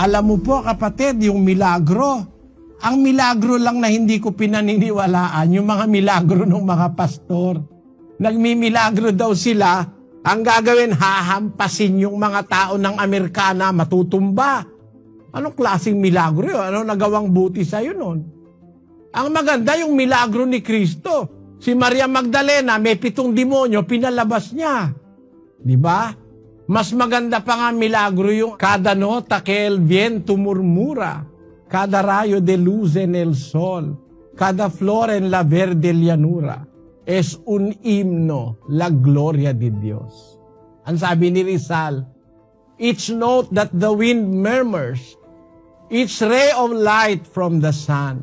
Alam mo po kapatid, yung milagro. Ang milagro lang na hindi ko pinaniniwalaan, yung mga milagro ng mga pastor. Nagmimilagro daw sila, ang gagawin, hahampasin yung mga tao ng Amerikana, matutumba. Anong klaseng milagro yun? Ano nagawang buti sa'yo nun? Ang maganda yung milagro ni Kristo. Si Maria Magdalena, may pitong demonyo, pinalabas niya. Di ba? Mas maganda pa nga milagro yung cada nota que el viento murmura, cada rayo de luz en el sol, cada flor en la verde llanura, es un himno, la gloria de Dios. Ang sabi ni Rizal, each note that the wind murmurs, each ray of light from the sun,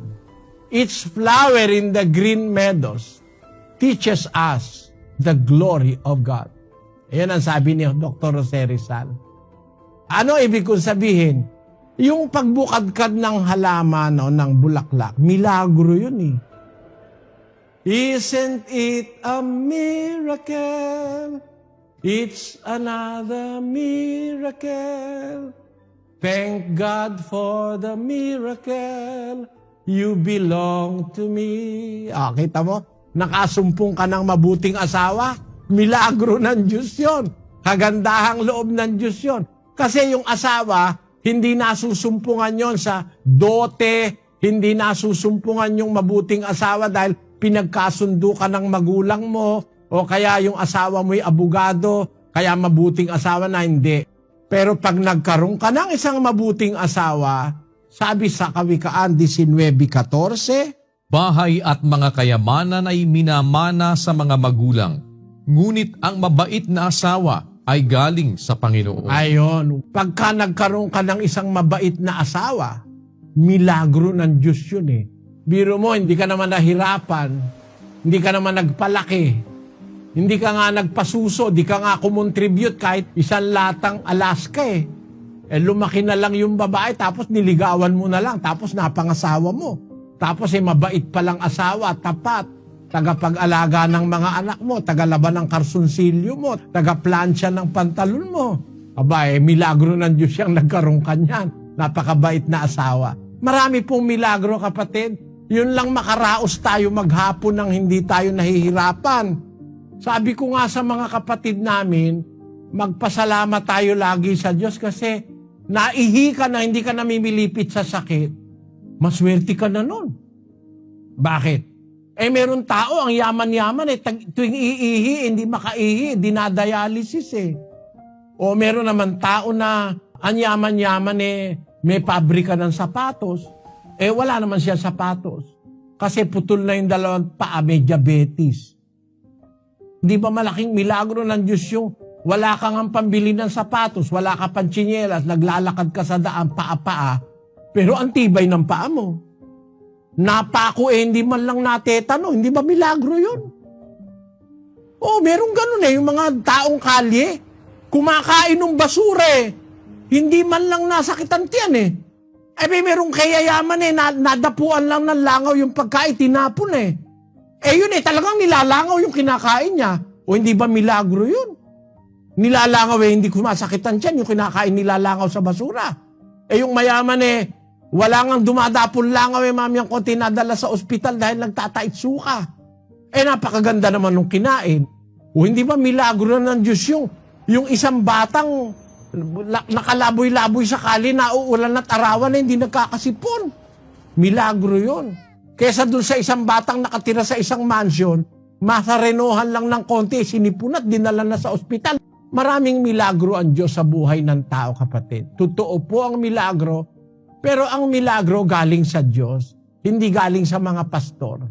each flower in the green meadows, teaches us the glory of God. Ayan ang sabi ni Dr. Jose Rizal. Ano ibig kong sabihin? Yung pagbukadkad ng halaman o ng bulaklak, milagro yun eh. Isn't it a miracle? It's another miracle. Thank God for the miracle. You belong to me. Ah, kita mo? Nakasumpong ka ng mabuting asawa. Milagro ng Diyos yon. Kagandahang loob ng Diyos yon. Kasi yung asawa, hindi nasusumpungan yon sa dote, hindi nasusumpungan yung mabuting asawa dahil pinagkasundo ka ng magulang mo o kaya yung asawa mo'y abogado, kaya mabuting asawa na hindi. Pero pag nagkaroon ka ng isang mabuting asawa, sabi sa Kawikaan 19.14, Bahay at mga kayamanan ay minamana sa mga magulang. Ngunit ang mabait na asawa ay galing sa Panginoon. Ayon, pagka nagkaroon ka ng isang mabait na asawa, milagro ng Diyos yun eh. Biro mo, hindi ka naman nahirapan, hindi ka naman nagpalaki, hindi ka nga nagpasuso, di ka nga kumontribute kahit isang latang Alaska eh. Eh lumaki na lang yung babae, tapos niligawan mo na lang, tapos napangasawa mo. Tapos eh mabait palang asawa, tapat, tagapag-alaga ng mga anak mo, tagalaban ng karsunsilyo mo, tagaplansya ng pantalon mo. Aba, eh, milagro ng Diyos siyang nagkaroon kanyan. Napakabait na asawa. Marami pong milagro, kapatid. Yun lang makaraos tayo maghapon nang hindi tayo nahihirapan. Sabi ko nga sa mga kapatid namin, magpasalamat tayo lagi sa Diyos kasi naihi ka na hindi ka namimilipit sa sakit. Maswerte ka na nun. Bakit? Eh meron tao, ang yaman-yaman eh, tuwing iihi, hindi makaihi, dinadialysis eh. O meron naman tao na ang yaman-yaman eh, may pabrika ng sapatos. Eh wala naman siya sapatos. Kasi putol na yung dalawang paa, may diabetes. Di ba malaking milagro ng Diyos yung wala kang ang pambili ng sapatos, wala ka pang tsinelas, naglalakad ka sa daan, paa-paa, pero ang tibay ng paa mo. Napako eh, hindi man lang natetano, hindi ba milagro yun? Oh, merong ganun eh, yung mga taong kalye, kumakain ng basura eh, hindi man lang nasakitan tiyan eh. Eh, may merong kayayaman eh, na, nadapuan lang ng langaw yung pagkain, tinapon eh. Eh yun eh, talagang nilalangaw yung kinakain niya. O hindi ba milagro yun? Nilalangaw eh, hindi kumasakitan tiyan, yung kinakain nilalangaw sa basura. Eh yung mayaman eh, wala nga dumadapon langaw eh, mami, ang konti nadala sa ospital dahil nagtatait suka. Eh napakaganda naman nung kinain. O hindi ba milagro na ng Diyos yung, yung isang batang la- nakalaboy-laboy sa kali, nauulan at arawan na hindi nagkakasipon. Milagro yun. Kesa dun sa isang batang nakatira sa isang mansion, masarenohan lang ng konti, sinipun at dinala na sa ospital. Maraming milagro ang Diyos sa buhay ng tao, kapatid. Totoo po ang milagro, pero ang milagro galing sa Diyos, hindi galing sa mga pastor.